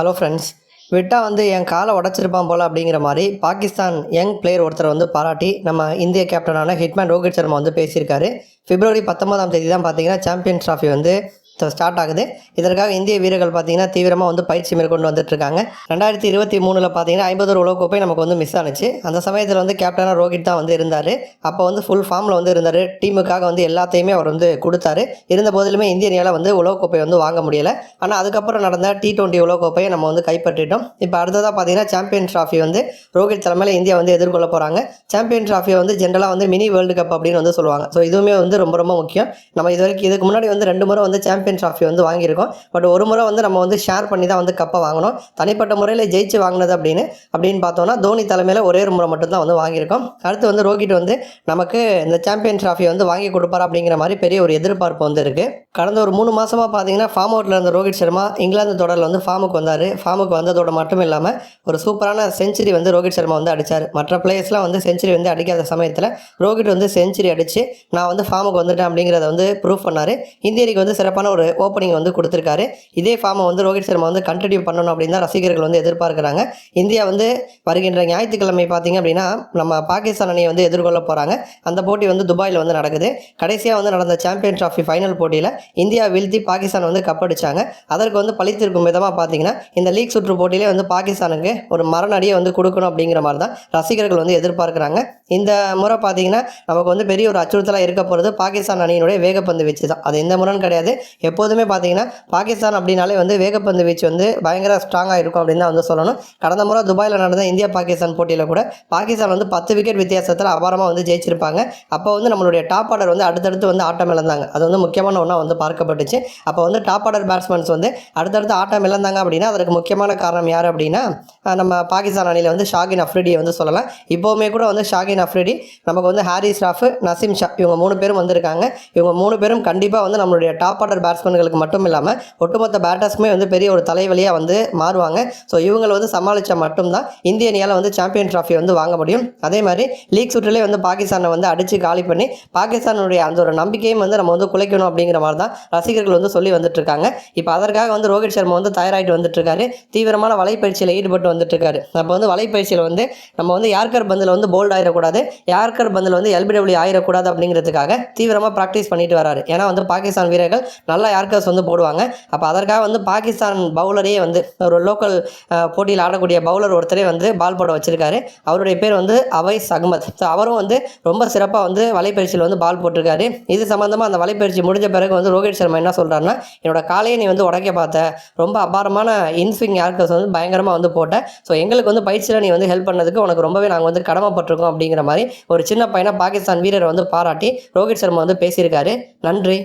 Hello friends விட்டா வந்து என் காலை உடச்சிருப்பான் போல் அப்படிங்கிற மாதிரி பாகிஸ்தான் யங் பிளேயர் ஒருத்தர் வந்து பாராட்டி நம்ம இந்திய கேப்டனான ஹிட்மேன் ரோஹித் சர்மா வந்து பேசியிருக்காரு. பிப்ரவரி பத்தொன்பதாம் தேதி தான் பார்த்தீங்கன்னா சாம்பியன் ட்ராஃபி வந்து ஸ்டார்ட் ஆகுது. இதற்காக இந்திய வீரர்கள் பார்த்தீங்கன்னா தீவிரமாக வந்து பயிற்சி மேற்கொண்டு வந்துட்டு இருக்காங்க ரெண்டாயிரத்தி இருபத்தி மூணில் பார்த்தீங்கன்னா ஐம்பது ஒரு உலகக்கோப்பை நமக்கு வந்து மிஸ் ஆனுச்சு. அந்த சமயத்தில் வந்து கேப்டனாக ரோஹித் தான் வந்து இருந்தார். அப்போ வந்து ஃபுல் ஃபார்மில் வந்து இருந்தார். டீமுக்காக வந்து எல்லாத்தையுமே அவர் வந்து கொடுத்தாரு. இருந்த போதிலுமே இந்திய அணியால் வந்து உலகக்கோப்பை வந்து வாங்க முடியலை. ஆனால் அதுக்கப்புறம் நடந்த டி டுவெண்ட்டி உலகக்கோப்பையை நம்ம வந்து கைப்பற்றிட்டோம். இப்போ அடுத்ததாக பார்த்தீங்கன்னா சாம்பியன் ட்ராஃபி வந்து ரோஹித் தலைமையில் இந்தியா வந்து எதிர்கொள்ள போகிறாங்க சாம்பியன் ட்ராஃபியை வந்து ஜென்ரலாக வந்து மினி வேர்ல்டு கப் அப்படின்னு வந்து சொல்லுவாங்க. ஸோ இதுவுமே வந்து ரொம்ப ரொம்ப முக்கியம். நம்ம இது வரைக்கும் இதுக்கு முன்னாடி வந்து ரெண்டு முறை வந்து சாம்பியன் ட்ராஃபி வந்து வாங்கியிருக்கோம். பட் ஒரு முறை வந்து நம்ம வந்து ஷேர் பண்ணி தான் வந்து கப்பை வாங்கினோம். தனிப்பட்ட முறையில் ஜெயிச்சு வாங்கினது அப்படின்னு அப்படின்னு பார்த்தோம்னா தோனி தலைமையில் ஒரே ஒரு முறை மட்டும்தான் வந்து வாங்கியிருக்கோம். அடுத்து வந்து ரோஹித் வந்து நமக்கு இந்த சாம்பியன் ட்ராஃபி வந்து வாங்கி கொடுப்பார் அப்படிங்கிற மாதிரி பெரிய ஒரு எதிர்பார்ப்பு வந்து இருக்குது கடந்த ஒரு மூணு மாதமாக பார்த்தீங்கன்னா ஃபார்ம் அவுட்டில் இருந்த ரோஹித் சர்மா இங்கிலாந்து தொடரில் வந்து ஃபார்முக்கு வந்தார். ஃபார்முக்கு வந்ததோட மட்டும் இல்லாமல் ஒரு சூப்பரான செஞ்சுரி வந்து ரோஹித் சர்மா வந்து அடித்தார் மற்ற பிளேயர்ஸ்லாம் வந்து செஞ்சுரி வந்து அடிக்காத சமயத்தில் ரோஹித் வந்து செஞ்சுரி அடித்து நான் வந்து ஃபார்முக்கு வந்துட்டேன் அப்படிங்கிறத வந்து ப்ரூவ் பண்ணார். இந்திய வந்து சிறப்பான ஒரு ஓப்பனிங் வந்து கொடுத்துருக்காரு. இதே ஃபார்மை வந்து ரோஹித் சர்மா வந்து கண்டினியூ பண்ணணும் அப்படின்னு தான் ரசிகர்கள் வந்து எதிர்பார்க்குறாங்க. இந்தியா வந்து வருகின்ற ஞாயிற்றுக்கிழமை பார்த்தீங்க அப்படின்னா நம்ம பாகிஸ்தான் அணியை வந்து எதிர்கொள்ள போகிறாங்க அந்த போட்டி வந்து துபாயில் வந்து நடக்குது. கடைசியாக வந்து நடந்த சாம்பியன் ட்ராஃபி ஃபைனல் போட்டியில் இந்தியா வீழ்த்தி பாகிஸ்தான் வந்து கப்படிச்சாங்க அதற்கு வந்து பழித்திருக்கும் விதமாக பார்த்தீங்கன்னா இந்த லீக் சுற்று போட்டியிலே வந்து பாகிஸ்தானுக்கு ஒரு மரணடியை வந்து கொடுக்கணும் அப்படிங்கிற மாதிரி தான் ரசிகர்கள் வந்து எதிர்பார்க்குறாங்க. இந்த முறை பார்த்தீங்கன்னா நமக்கு வந்து பெரிய ஒரு அச்சுறுத்தலாக இருக்க போகிறது பாகிஸ்தான் அணியினுடைய வேகப்பந்து வச்சு தான். அது எந்த முறைன்னு கிடையாது. எப்போதுமே பார்த்தீங்கன்னா பாகிஸ்தான் அப்படின்னாலே வந்து வேகப்பந்து வீச்சு வந்து பயங்கர ஸ்ட்ராங்காக இருக்கும் அப்படின்னு தான் வந்து சொல்லணும். கடந்த முறை துபாயில் நடந்த இந்தியா பாகிஸ்தான் போட்டியில் கூட பாகிஸ்தான் வந்து பத்து விக்கெட் வித்தியாசத்தில் அபாரமாக வந்து ஜெயிச்சிருப்பாங்க. அப்போ வந்து நம்மளுடைய டாப் ஆர்டர் வந்து அடுத்தடுத்து வந்து ஆட்டம் இழந்தாங்க. அது வந்து முக்கியமான ஒன்றா வந்து பார்க்கப்பட்டுச்சு. அப்போ வந்து டாப் ஆர்டர் பேட்ஸ்மேன்ஸ் வந்து அடுத்தடுத்து ஆட்டம் இழந்தாங்க அப்படின்னா அதற்கு முக்கியமான காரணம் யார் அப்படின்னா நம்ம பாகிஸ்தான் அணியில் வந்து ஷாகின் அஃப்ரிடியை வந்து சொல்லலாம். இப்போவுமே கூட வந்து ஷாகின் அஃப்ரிடி நமக்கு வந்து ஹாரிஸ் ராஃப் நசீம் ஷா இவங்க மூணு பேரும் வந்திருக்காங்க. இவங்க மூணு பேரும் கண்டிப்பாக வந்து நம்மளுடைய டாப் ஆர்டர் பேட்ஸ்மேன்களுக்கு மட்டும் இல்லாமல் ஒட்டுமொத்த பேட்டர்ஸ்க்குமே வந்து பெரிய ஒரு தலைவலியாக வந்து மாறுவாங்க. ஸோ இவங்களை வந்து சமாளித்தா மட்டும்தான் இந்திய அணியால் வந்து சாம்பியன் ட்ராஃபி வந்து வாங்க முடியும். அதே மாதிரி லீக் சுற்றிலே வந்து பாகிஸ்தானை வந்து அடித்து காலி பண்ணி பாகிஸ்தானுடைய அந்த ஒரு நம்பிக்கையும் வந்து நம்ம வந்து குலைக்கணும் அப்படிங்கிற மாதிரி தான் ரசிகர்கள் வந்து சொல்லி வந்துட்டு இருக்காங்க இப்போ அதற்காக வந்து ரோஹித் சர்மா வந்து தயாராகிட்டு வந்துட்டுருக்காரு. தீவிரமான வலைப்பயிற்சியில் ஈடுபட்டு வந்துட்டுருக்காரு. அப்போ வந்து வலைப்பயிற்சியில் வந்து நம்ம வந்து யார்கர் பந்தில் வந்து போல்ட் ஆயிடக்கூடாது யார்கர் பந்தில் வந்து எல்பிடபிள்யூ ஆயிடக்கூடாது அப்படிங்கிறதுக்காக தீவிரமாக ப்ராக்டிஸ் பண்ணிட்டு வராரு. ஏன்னா வந்து பாகிஸ்தான் வீரர்கள் நல்ல யார்கர்ஸ் வந்து போடுவாங்க. அப்போ அதற்காக வந்து பாகிஸ்தான் பவுலரையே வந்து ஒரு லோக்கல் போட்டியில் ஆடக்கூடிய பவுலர் ஒருத்தரே வந்து பால் போட வச்சிருக்காரு. அவருடைய பேர் வந்து அவைஸ் அகமத் ஸோ அவரும் வந்து ரொம்ப சிறப்பாக வந்து வலைப்பயிற்சியில் வந்து பால் போட்டிருக்காரு. இது சம்மந்தமாக அந்த வலைப்பயிற்சி முடிஞ்ச பிறகு வந்து ரோஹித் சர்மா என்ன சொல்கிறாருன்னா என்னோட காலையை நீ வந்து உடைக்க பார்த்த. ரொம்ப அபாரமான இன்ஸ்விங் யார்கர்ஸ் வந்து பயங்கரமாக வந்து போட்டேன். ஸோ எங்களுக்கு வந்து பயிற்சியில் நீ வந்து ஹெல்ப் பண்ணதுக்கு உனக்கு ரொம்பவே நாங்கள் வந்து கடமைப்பட்டிருக்கோம். அப்படிங்கிற மாதிரி ஒரு சின்ன பையனை பாகிஸ்தான் வீரரை வந்து பாராட்டி ரோஹித் சர்மா வந்து பேசியிருக்காரு. நன்றி.